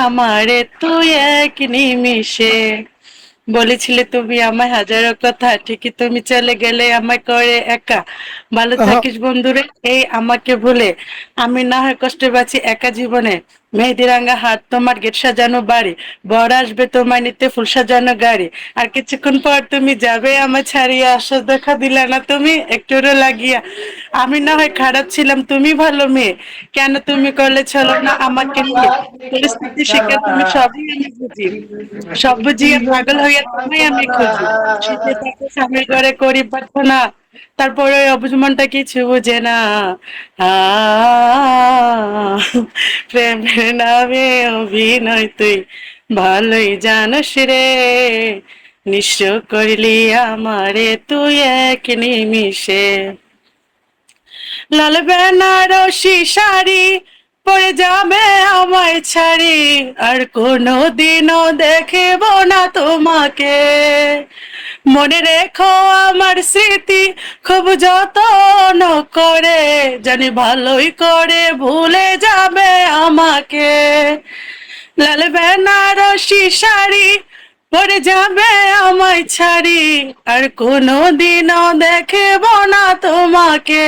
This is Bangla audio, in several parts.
আমারে তুই এক নিমিষে। বলেছিলে তুমি আমায় হাজারো কথা ঠিকই তুমি চলে গেলে আমায় করে একা। ভালো। থাকিস বন্ধুরে এই আমাকে ভুলে। আমি না হয় কষ্টে বাঁচি একা জীবনে। মেহেদি রাঙ্গা হাত তোমার গেট সাজানো বাড়ি বর আসবে তোমায় নিতে ফুল সাজানো গাড়ি। আর কিছুক্ষণ পর তুমি যাবে আমার ছাড়িয়া আশ্বাস দেখা দিলে না তুমি একটুরও লাগিয়া। আমি না হয় খারাপ ছিলাম তুমি ভালো মেয়ে। কেন তুমি করলে চলো না আমাকে পরিস্থিতি শিখে তুমি সবই আমি বুঝি। সব বুঝিয়ে পাগল হইয়া তোমায় আমি খুঁজি। স্বামীর ঘরে করি প্রার্থনা তারপরে ওই অবুঝমনটা কিছু বুঝে না। আহ, প্রেমের নামে অভিনয় তুই ভালোই জানস রে। নিঃস্ব করলি আমারে তুই এক নিমিষে। লাল বেনারসি শাড়ি পরে যাবে আমায় ছাড়ি, আর কোনো দিনও দেখব না তোমাকে। মনে রেখো আমার স্মৃতি খুব যত্ন করে, জানি ভালোই করে ভুলে যাবে আমাকে। লাল বেনারসি শাড়ি পরে যাবে আমায় ছাড়ি, আর কোনো দিনও দেখব না তোমাকে।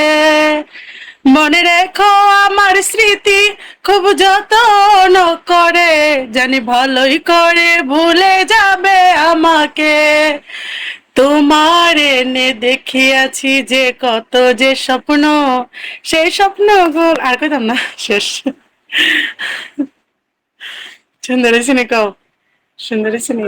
মনে রেখো আমার স্মৃতি খুব যতন করে, জানি ভালোই করে ভুলে যাবে আমাকে। তোমার এনে দেখিয়াছি যে কত যে স্বপ্ন। সেই স্বপ্ন আর কইতাম না, শেষ। সুন্দর সিনে কও। সুন্দর সিনে।